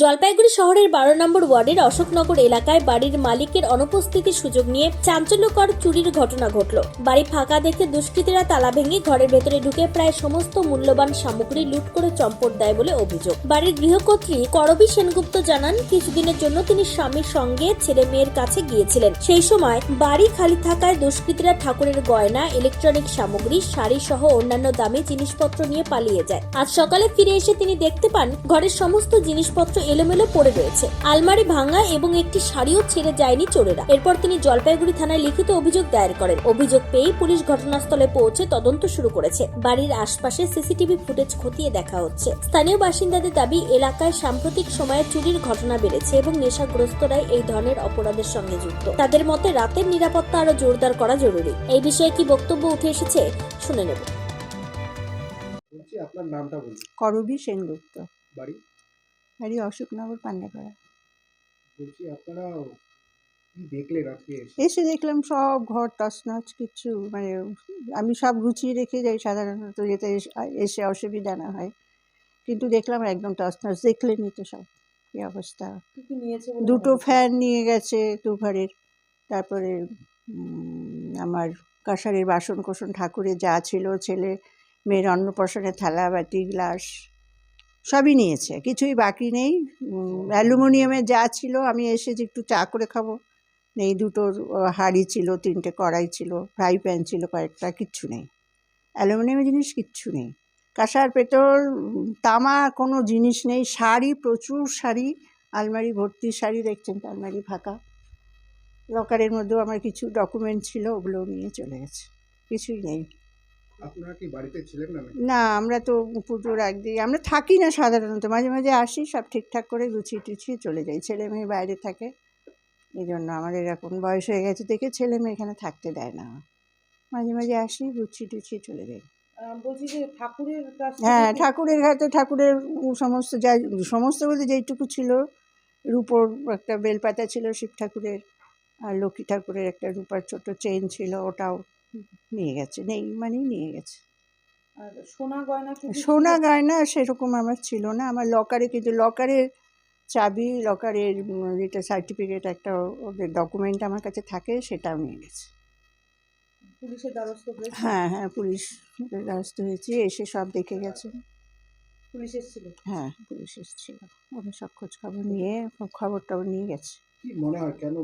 জলপাইগুড়ি শহরের বারো নম্বর ওয়ার্ডের অশোকনগর এলাকায় বাড়ির মালিকের অনুপস্থিতির সুযোগ নিয়ে চাঞ্চল্যকর চুরির ঘটনা ঘটল। বাড়ি ফাঁকা দেখে দুষ্কৃতীরা তালা ভেঙে ঘরের ভেতরে ঢুকে প্রায় সমস্ত মূল্যবান সামগ্রী লুট করে চম্পট দেয় বলে অভিযোগ। বাড়ির গৃহকর্ত্রী করবী সেনগুপ্ত জানান, কিছুদিনের জন্য তিনি স্বামীর সঙ্গে ছেলে মেয়ের কাছে গিয়েছিলেন। সেই সময় বাড়ি খালি থাকায় দুষ্কৃতীরা ঠাকুরের গয়না, ইলেকট্রনিক সামগ্রী, শাড়ি সহ অন্যান্য দামি জিনিসপত্র নিয়ে পালিয়ে যায়। আজ সকালে ফিরে এসে তিনি দেখতে পান, ঘরের সমস্ত জিনিসপত্র এলোমেলো পড়ে রয়েছে। আলমারি ভাঙা এবং একটি শাড়িও ছেড়ে যায়নি চোরেরা। এরপর তিনি জলপাইগুড়ি থানায় লিখিত অভিযোগ দায়ের করেন। অভিযোগ পেয়েই পুলিশ ঘটনাস্থলে পৌঁছে তদন্ত শুরু করেছে। বাড়ির আশপাশে সিসিটিভি ফুটেজ খতিয়ে দেখা হচ্ছে। স্থানীয় বাসিন্দাদের দাবি এলাকায় সাম্প্রতিক সময়ে চুরির ঘটনা বেড়েছে এবং নেশাগ্রস্তরাই এই ধরনের অপরাধের সঙ্গে যুক্ত। তাদের মতে রাতের নিরাপত্তা আরও জোরদার করা জরুরি। এই বিষয়ে কি বক্তব্য উঠে এসেছে শুনে নেব। আপনার নামটা বলুন। করবী সেনগুপ্ত। বাড়ি? বাড়ি অশোকনগর পান্ডাপাড়া। বলছি আপনারা কি দেখলেন আজকে এসে? দেখলাম সব ঘর তছনছ কিচ্ছু মানে আমি সব গুছিয়ে রেখে যাই সাধারণত যেতে এস- এসে অসুবিধা না হয়। কিন্তু দেখলাম একদম তছনছ দেখলেনি তো সব কি অবস্থা। দুটো ফ্যান নিয়ে গেছে দু ঘরের তারপরে আমার কাঁসারের বাসন কোসন ঠাকুরের যা ছিল ছেলে মেয়ের অন্নপ্রাশনের থালা বাটি গ্লাস সবই নিয়েছে কিছুই বাকি নেই। উম, অ্যালুমিনিয়ামের যা ছিল আমি এসে যে একটু চা করে খাব। নেই দুটো হাঁড়ি ছিল তিনটে কড়াই ছিল ফ্রাই প্যান ছিল কয়েকটা কিচ্ছু নেই। অ্যালুমিনিয়ামের জিনিস কিচ্ছু নেই। কাঁসার উম, তামা কোনো জিনিস নেই। শাড়ি প্রচুর শাড়ি। আলমারি ভর্তি শাড়ি দেখছেন আলমারি ফাঁকা। লকারের মধ্যেও আমার কিছু ডকুমেন্ট ছিল ওগুলো নিয়ে চলে গেছে। কিছুই নেই। আপনারা কি বাড়িতে ছিলেন না না আমরা তো পুজোর একদিন আমরা থাকি না সাধারণত। মাঝে মাঝে আসি সব ঠিকঠাক করে গুছিয়ে টুছিয়ে চলে যাই। ছেলে মেয়ে বাইরে থাকে এই জন্য আমাদের এখন বয়স হয়ে গেছে দেখে ছেলে মেয়ে এখানে থাকতে দেয় না। মাঝে মাঝে আসি গুছিয়ে টুছিয়ে চলে যাই। বলছি যে ঠাকুরের হ্যাঁ ঠাকুরের হাতে ঠাকুরের সমস্ত যা সমস্ত বলতে যেইটুকু ছিল রূপোর একটা বেলপাতা ছিল শিব ঠাকুরের আর লক্ষ্মী ঠাকুরের একটা রূপার ছোট চেন ছিল ওটাও নিয়ে গেছে নেই মানেই নিয়ে গেছে। আর সোনা গয়না সোনা গয়না সেরকম আমার ছিল না আমার লকারে কিন্তু লকারের চাবি লকারের যেটা সার্টিফিকেট একটা ওদের ডকুমেন্ট আমার কাছে থাকে সেটাও নিয়ে গেছে। পুলিশের দ্বারস্থ হ্যাঁ হ্যাঁ পুলিশ দ্বারস্থ হয়েছি এসে সব দেখে গেছে। পুলিশ এসেছিল? হ্যাঁ পুলিশ এসেছিল। ওরা সব খোঁজ খবর নিয়ে খবর টবর নিয়ে গেছে। কি মনে হয় কেন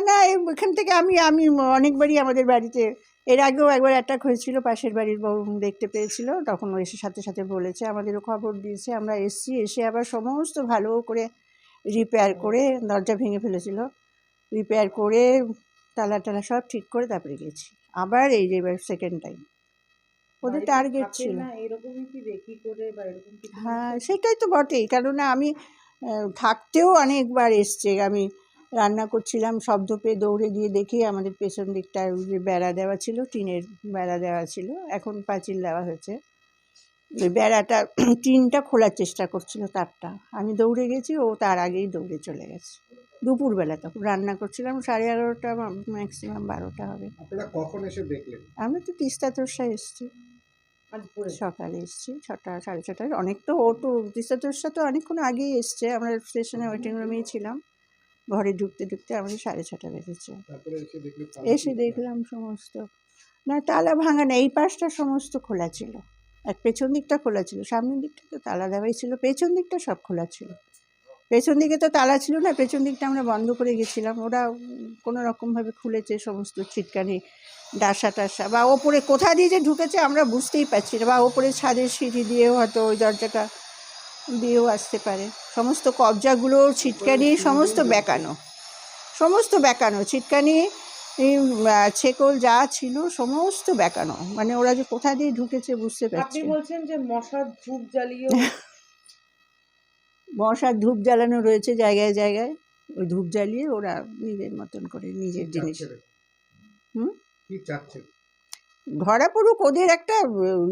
না এখান থেকে আমি আমি অনেকবারই আমাদের বাড়িতে এর আগেও একবার অ্যাটাক হয়েছিল পাশের বাড়ির বউ দেখতে পেয়েছিল তখন ও এসে সাথে সাথে বলেছে আমাদেরও খবর দিয়েছে আমরা এসছি এসে আবার সমস্ত ভালো করে রিপেয়ার করে দরজা ভেঙে ফেলেছিল রিপেয়ার করে তালা টালা সব ঠিক করে তারপরে গেছি আবার এই যে এবার সেকেন্ড টাইম ওদের টার্গেট ছিল। হ্যাঁ সেটাই তো বটেই কেননা আমি থাকতেও অনেকবার এসছে আমি রান্না করছিলাম শব্দ পেয়ে দৌড়ে গিয়ে দেখি আমাদের পেছন দিকটা ওই যে বেড়া দেওয়া ছিল টিনের বেড়া দেওয়া ছিল এখন পাঁচিল দেওয়া হয়েছে। ওই বেড়াটা টিনটা খোলার চেষ্টা করছিল তারটা। আমি দৌড়ে গেছি ও তার আগেই দৌড়ে চলে গেছে। দুপুরবেলা তখন রান্না করছিলাম সাড়ে এগারোটা ম্যাক্সিমাম বারোটা হবে। কখন এসে দেখলেন? আমরা তো তিস্তা তোরসা এসছি। সকালে এসছি ছটা সাড়ে ছটায় অনেক তো ও তো তিস্তা তোরসা তো অনেকক্ষণ আগেই এসছে আমরা স্টেশনে ওয়েটিং রুমেই ছিলাম। ঘরে ঢুকতে ঢুকতে আমাদের সাড়ে ছটা বেজেছে। এসে। দেখলাম সমস্ত না তালা ভাঙা না এই পাশটা সমস্ত খোলা ছিল। আর পেছন দিকটা খোলা ছিল সামনের দিকটা তো তালা দেওয়াই ছিল পেছন দিকটা সব খোলা ছিল। পেছন দিকে তো তালা ছিল না পেছন দিকটা আমরা বন্ধ করে গেছিলাম। ওরা কোনো রকমভাবে খুলেছে সমস্ত ছিটকানি ডাসা টাসা বা ওপরে কোথা দিয়ে যে ঢুকেছে আমরা বুঝতেই পারছি না বা ওপরে ছাদের সিঁড়ি দিয়ে হয়তো ওই দরজাটা দিয়েও আসতে পারে। সমস্ত কবজাগুলো ছিটকানি সমস্ত বেঁকানো। সমস্ত বেঁকানো ছিটকানি ছেকল যা ছিল সমস্ত বেঁকানো। মানে ওরা যে কোথা দিয়ে ঢুকেছে বুঝতে পারছি বলছেন যে মশার ধূপ জ্বালিয়ে মশার ধূপ জ্বালানো রয়েছে জায়গায় জায়গায়। ওই ধূপ জ্বালিয়ে ওরা নিজের মতন করে নিজের জিনিস। হুম? ধরা পড়ুক ওদের একটা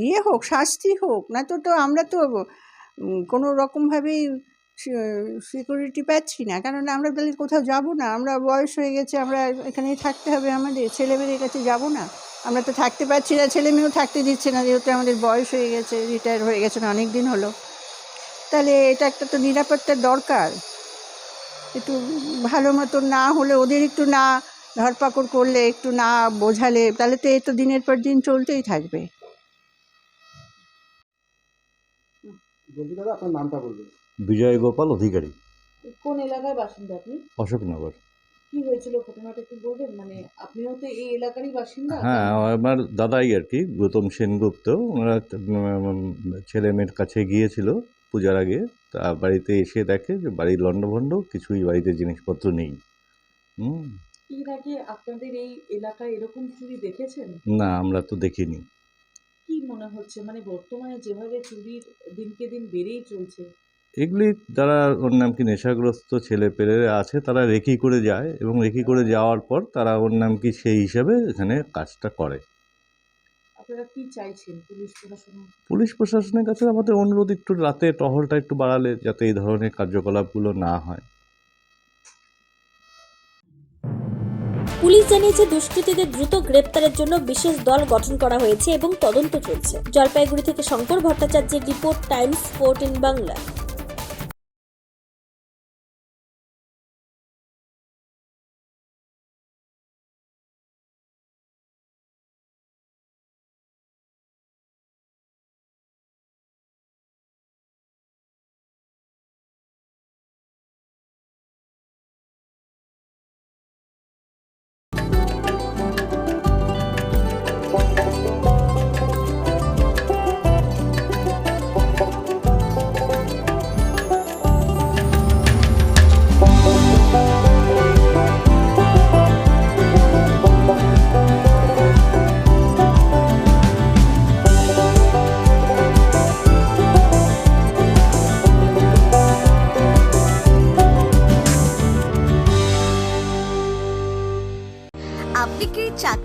ইয়ে হোক শাস্তি হোক না তো তো আমরা তো কোনো রকমভাবেই সিকিউরিটি পাচ্ছি না। কারণ আমরা তাহলে কোথাও যাব না। আমরা বয়স হয়ে গেছে, আমরা এখানেই থাকতে হবে আমাদের। ছেলেমেয়েদের কাছে যাব না। আমরা তো থাকতে পারছি না। ছেলে মেয়েও থাকতে দিচ্ছে না, যেহেতু আমাদের বয়স হয়ে গেছে রিটায়ার হয়ে গেছে অনেক দিন হলো। তাহলে এটা একটা তো নিরাপত্তার দরকার। একটু ভালো মতো না হলে ওদের একটু না ধরপাকড় করলে, একটু না বোঝালে, তাহলে তো এ তো দিনের পর দিন চলতেই থাকবে। বলছি দাদা আপনার নামটা বলবেন। বিজয় গোপাল অধিকারী। কোন এলাকায় বাসিন্দা আপনি? অশোকনগর। কি হয়েছিল ঘটনাটা একটু বলবেন? মানে আপনিও তো এই এলাকারই বাসিন্দা? হ্যাঁ আমার দাদাই আর কি গৌতম সেনগুপ্ত। ওনারা ছেলে মেয়ের কাছে গিয়েছিল পূজার আগে। তা বাড়িতে এসে দেখে যে বাড়ির লণ্ডভণ্ড কিছুই বাড়িতে জিনিসপত্র নেই। হুম। এর আগে আপনাদের এই এলাকায় এরকম চুরি দেখেছেন? না আমরা তো দেখিনি। কি মনে হচ্ছে? মানে বর্তমানে যেভাবে চুরির দিনকে দিন বেড়েই চলছে। এগুলি যারা ওর নাম কি নেশাগ্রস্ত ছেলে পেলেরা আছে তারা রেকি করে যায় এবং রেকি করে যাওয়ার পর তারা ওর নাম কি সেই হিসাবে এখানে কাজটা করে। আপনারা কি চাইছেন পুলিশ প্রশাসন পুলিশ প্রশাসনের কাছে আমাদের অনুরোধ একটু রাতে টহলটা একটু বাড়ালে যাতে এই ধরনের কার্যকলাপগুলো না হয়। পুলিশ জানিয়েছে, দুষ্কৃতীদের দ্রুত গ্রেপ্তারের জন্য বিশেষ দল গঠন করা হয়েছে এবং তদন্ত চলছে। জলপাইগুড়ি থেকে শঙ্কর ভট্টাচার্যের report, Times fort in Bangla.